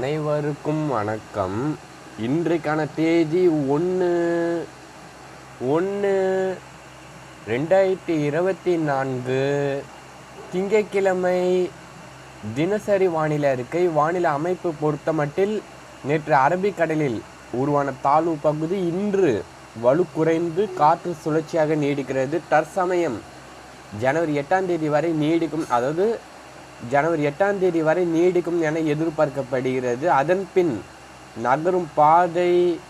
அனைவருக்கும் வணக்கம். இன்றைக்கான தேதி ஒன்று ஒன்று ரெண்டாயிரத்தி இருபத்தி நான்கு. திங்கட்கிழமை தினசரி வானிலை அறிக்கை வானிலை அமைப்பு பொறுத்தமட்டில் நேற்று அரபிக்கடலில் உருவான தாழ்வு பகுதி இன்று வலு குறைந்து காற்று சுழற்சியாக நீடிக்கிறது. தற்சமயம் ஜனவரி எட்டாம் தேதி வரை நீடிக்கும் அதாவது ஜனவரி எட்டாம் தேதி வரை நீடிக்கும் என எதிர்பார்க்கப்படுகிறது. அதன் பின் நகரும் பாதை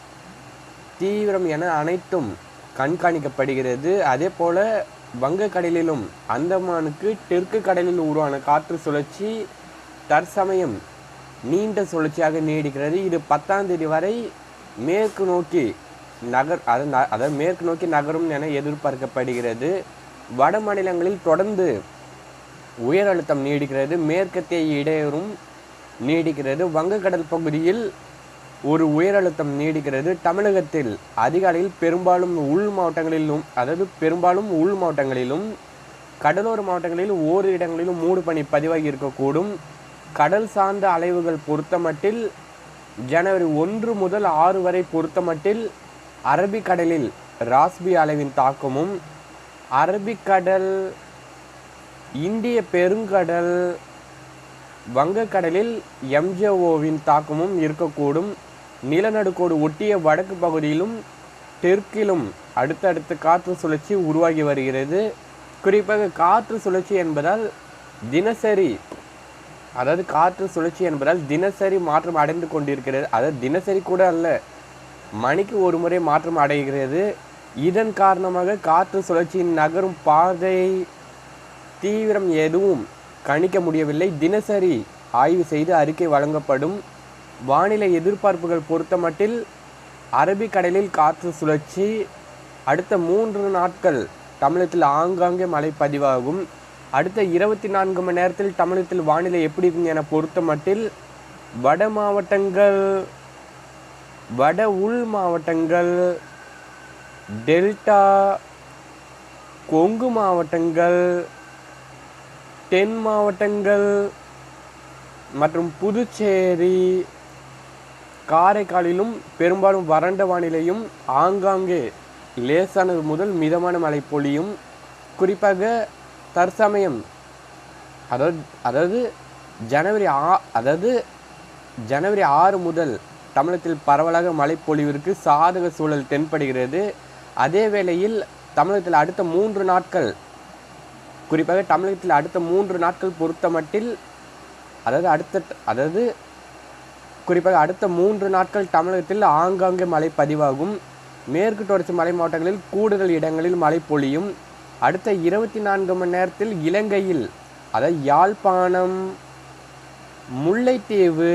தீவிரம் என அனைத்தும் கண்காணிக்கப்படுகிறது. அதே போல வங்கக்கடலிலும் அந்தமானுக்கு தெற்கு கடலில் உருவான காற்று சுழற்சி தற்சமயம் நீண்ட சுழற்சியாக நீடிக்கிறது. இது பத்தாம் தேதி வரை மேற்கு நோக்கி நகர் அது ந- அதாவது மேற்கு நோக்கி நகரும் என எதிர்பார்க்கப்படுகிறது. வட மாநிலங்களில் தொடர்ந்து உயர் அழுத்தம் நீடிக்கிறது மேற்கத்திய இடையூறும் நீடிக்கிறது. வங்கக்கடல் பகுதியில் ஒரு உயர் அழுத்தம் நீடிக்கிறது. தமிழகத்தில் அதிகாலையில் பெரும்பாலும் உள் மாவட்டங்களிலும் அதாவது பெரும்பாலும் உள் மாவட்டங்களிலும் கடலோர மாவட்டங்களில் ஓரு இடங்களிலும் மூடு பனி பதிவாகி இருக்கக்கூடும். கடல் சார்ந்த அலைவுகள் பொறுத்தமட்டில் ஜனவரி ஒன்று முதல் ஆறு வரை பொறுத்தமட்டில் அரபிக்கடலில் ராஸ்பி அளவின் தாக்கமும் அரபிக்கடல் இந்திய பெருங்கடல் வங்கக்கடலில் எம்ஜிஓவின் தாக்கமும் இருக்கக்கூடும். நிலநடுக்கோடு ஒட்டிய வடக்கு பகுதியிலும் தெற்கிலும் அடுத்தடுத்து காற்று சுழற்சி உருவாகி வருகிறது. குறிப்பாக காற்று சுழற்சி என்பதால் தினசரி அதாவது காற்று சுழற்சி என்பதால் தினசரி மாற்றம் அடைந்து கொண்டிருக்கிறது. அதாவது தினசரி கூட அல்ல மணிக்கு ஒரு முறை மாற்றம் அடைகிறது. இதன் காரணமாக காற்று சுழற்சியின் நகரும் பாதை தீவிரம் எதுவும் கணிக்க முடியவில்லை. தினசரி ஆய்வு செய்து அறிக்கை வழங்கப்படும். வானிலை எதிர்பார்ப்புகள் பொறுத்தமட்டில் அரபிக்கடலில் காற்று சுழற்சி. அடுத்த மூன்று நாட்கள் தமிழகத்தில் ஆங்காங்கே மழை பதிவாகும். அடுத்த இருபத்தி நான்கு மணி நேரத்தில் தமிழகத்தில் வானிலை எப்படி இருக்கும் என பொறுத்தமட்டில் வட மாவட்டங்கள் வட உள் மாவட்டங்கள் டெல்டா கொங்கு மாவட்டங்கள் தென் மாவட்டங்கள் மற்றும் புதுச்சேரி காரைக்காலிலும் பெரும்பாலும் வறண்ட வானிலையும் ஆங்காங்கே லேசானது முதல் மிதமான மழை பொழியும். குறிப்பாக தற்சமயம் அதாவது அதாவது ஜனவரி ஆ அதாவது ஜனவரி ஆறு முதல் தமிழகத்தில் பரவலாக மழை பொழிவிற்கு சாதக சூழல் தென்படுகிறது. அதே வேளையில் தமிழகத்தில் அடுத்த மூன்று நாட்கள் குறிப்பாக தமிழகத்தில் அடுத்த மூன்று நாட்கள் பொறுத்தமட்டில் அதாவது அடுத்த அதாவது குறிப்பாக அடுத்த மூன்று நாட்கள் தமிழகத்தில் ஆங்காங்கே மழை பதிவாகும். மேற்கு தொடர்ச்சி மலை மாவட்டங்களில் கூடுதல் இடங்களில் மழை பொழியும். அடுத்த இருபத்தி நான்கு மணி நேரத்தில் இலங்கையில் அதாவது யாழ்ப்பாணம் முல்லைத்தீவு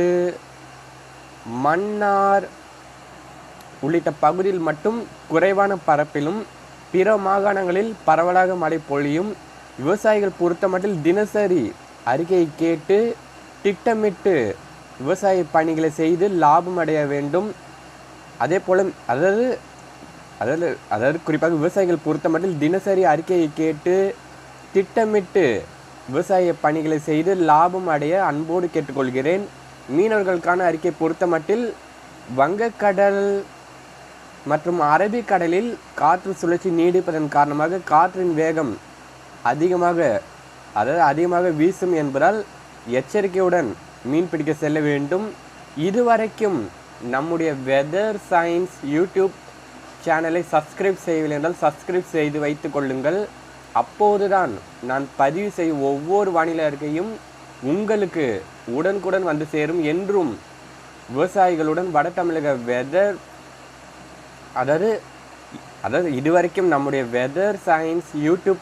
மன்னார் உள்ளிட்ட பகுதியில் மட்டும் குறைவான பரப்பிலும் பிற மாகாணங்களில் பரவலாக மழை பொழியும். விவசாயிகள் பொறுத்தமட்டில் தினசரி அறிக்கையை கேட்டு திட்டமிட்டு விவசாய பணிகளை செய்து லாபம் அடைய வேண்டும். அதே போல் அதாவது அதாவது அதாவது குறிப்பாக விவசாயிகள் பொறுத்தமட்டில் தினசரி அறிக்கையை கேட்டு திட்டமிட்டு விவசாய பணிகளை செய்து லாபம் அடைய அன்போடு கேட்டுக்கொள்கிறேன். மீனவர்களுக்கான அறிக்கை பொறுத்தமட்டில் வங்கக்கடல் மற்றும் அரபிக்கடலில் காற்று சுழற்சி நீடிப்பதன் காரணமாக காற்றின் வேகம் அதிகமாக அதாவது அதிகமாக வீசும் என்பதால் எச்சரிக்கையுடன் மீன் பிடிக்க செல்ல வேண்டும். இதுவரைக்கும் நம்முடைய வெதர் சயின்ஸ் யூடியூப் சேனலை சப்ஸ்கிரைப் செய்யவில்லை என்றால் சப்ஸ்கிரைப் செய்து வைத்து கொள்ளுங்கள். அப்போதுதான் நான் பதிவு செய்யும் ஒவ்வொரு வானிலை அறிக்கையும் உங்களுக்கு உடனுக்குடன் வந்து சேரும் என்றும் விவசாயிகளுடன் வட தமிழக வெதர் அதாவது அதாவது இதுவரைக்கும் நம்முடைய வெதர் சயின்ஸ் யூடியூப்